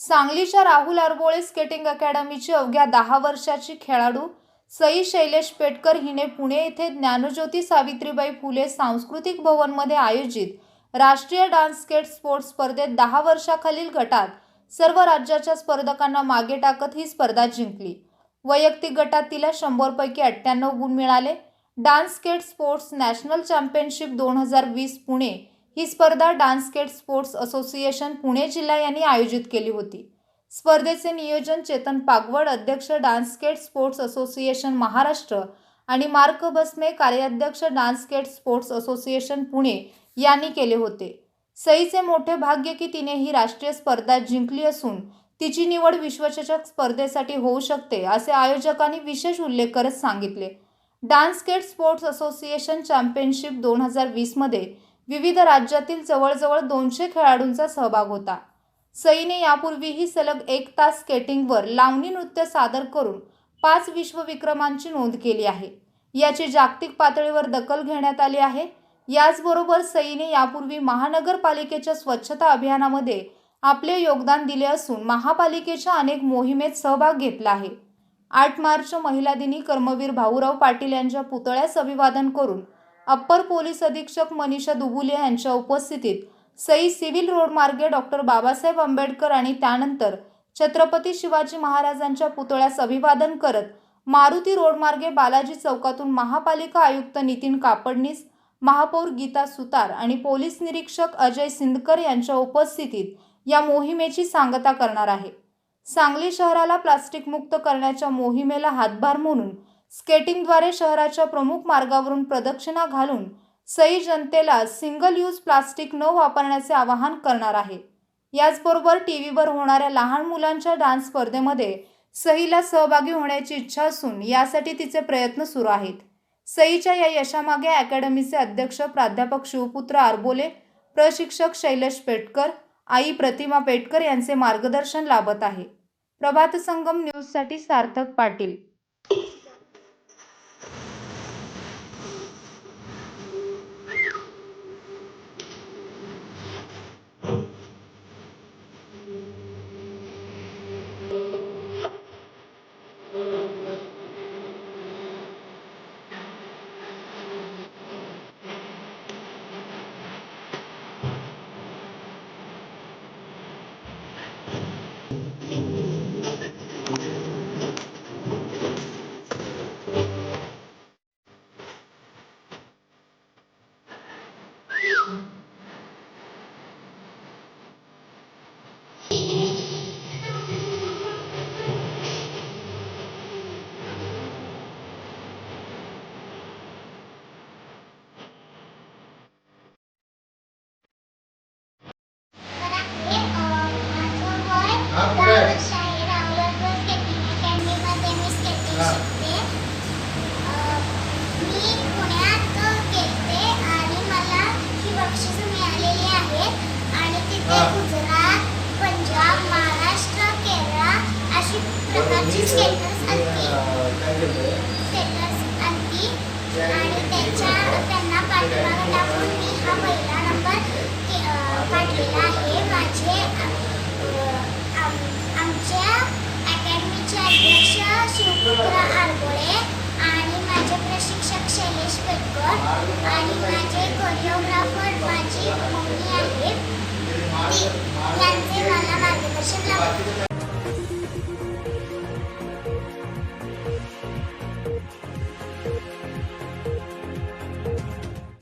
सांगलीच्या राहुल आरबोळे स्केटिंग अकॅडमीची अवघ्या दहा वर्षाची खेळाडू सई शैलेश पेटकर हिने पुणे येथे ज्ञानज्योती सावित्रीबाई फुले सांस्कृतिक भवनमध्ये आयोजित राष्ट्रीय डान्स स्केट स्पोर्ट्स स्पर्धेत दहा वर्षाखालील गटात सर्व राज्याच्या स्पर्धकांना मागे टाकत ही स्पर्धा जिंकली. वैयक्तिक गटात तिला शंभरपैकी अठ्ठ्याण्णव गुण मिळाले. Dance skate sports national championship दोन हजार वीस पुणे ही स्पर्धा dance skate sports association Pune जिल्हा यांनी आयोजित केली होती. स्पर्धेचे नियोजन चेतन पागवड अध्यक्ष dance skate sports association Maharashtra आणि मार्क बसमे कार्याध्यक्ष dance skate sports association Pune यांनी केले होते. सईचे मोठे भाग्य की तिने ही राष्ट्रीय स्पर्धा जिंकली असून तिची निवड विश्वचषक स्पर्धेसाठी होऊ शकते असे आयोजकांनी विशेष उल्लेख करत सांगितले. Dance skate sports association championship दोन हजार वीसमध्ये विविध राज्यातील जवळजवळ दोनशे खेळाडूंचा सहभाग होता. सईने यापूर्वीही सलग एक तास स्केटिंगवर लावणी नृत्य सादर करून पाच विश्वविक्रमांची नोंद केली आहे. याची जागतिक पातळीवर दखल घेण्यात आली आहे. याचबरोबर सईने यापूर्वी महानगरपालिकेच्या स्वच्छता अभियानामध्ये आपले योगदान दिले असून महापालिकेच्या अनेक मोहिमेत सहभाग घेतला आहे. आठ मार्च महिला दिनी कर्मवीर भाऊराव पाटील यांच्या पुतळ्यास अभिवादन करून अप्पर पोलीस अधीक्षक मनीषा दुबुले यांच्या उपस्थितीत सई सिव्हिल रोड मार्गे डॉक्टर बाबासाहेब आंबेडकर आणि त्यानंतर छत्रपती शिवाजी महाराजांच्या पुतळ्यास अभिवादन करत मारुती रोड मार्गे बालाजी चौकातून महापालिका आयुक्त नितीन कापडनीस महापौर गीता सुतार आणि पोलीस निरीक्षक अजय सिंदकर यांच्या उपस्थितीत या मोहिमेची सांगता करणार आहे. सांगली शहराला प्लास्टिक मुक्त करण्याच्या मोहिमेला हातभार म्हणून स्केटिंगद्वारे शहराच्या प्रमुख मार्गावरून प्रदक्षिणा घालून सई जनतेला सिंगल यूज प्लास्टिक न वापरण्याचे आवाहन करणार आहे. याचबरोबर टी व्हीवर होणाऱ्या लहान मुलांच्या डान्स स्पर्धेमध्ये सईला सहभागी होण्याची इच्छा असून यासाठी तिचे प्रयत्न सुरू आहेत. सईच्या या यशामागे अकॅडमीचे अध्यक्ष प्राध्यापक शिवपुत्र आरबोले प्रशिक्षक शैलेश पेटकर आई प्रतिमा पेटकर यांचे मार्गदर्शन लाभत आहे. प्रभात संगम न्यूजसाठी सार्थक पाटील तर आहे अ, माझं वय दहा वर्ष आहे राहुल स्केटिंग अकॅडमीमध्ये मी स्केटिंग शिकते अ, मी पुण्यात गेलते आणि मला ही बक्षिसं मिळालेली आहेत आणि तिथे हा. गुजरात पंजाब महाराष्ट्र केरळ अशी प्रकारची स्केटर्स आणती स्टेटस आणती आणि त्याच्या त्यांना पाठीमागे टाकून मी हा पहिला नंबर के- अ, आहे. माझे अ, आम- आमच्या अकॅडमीचे अध्यक्ष शिवपुत्र आरबोळे आणि माझे प्रशिक्षक शैलेश पेटकर आणि माझे कोरिओग्राफर माझी मम्मी आहे ती यांचे मला मार्गदर्शन लाभले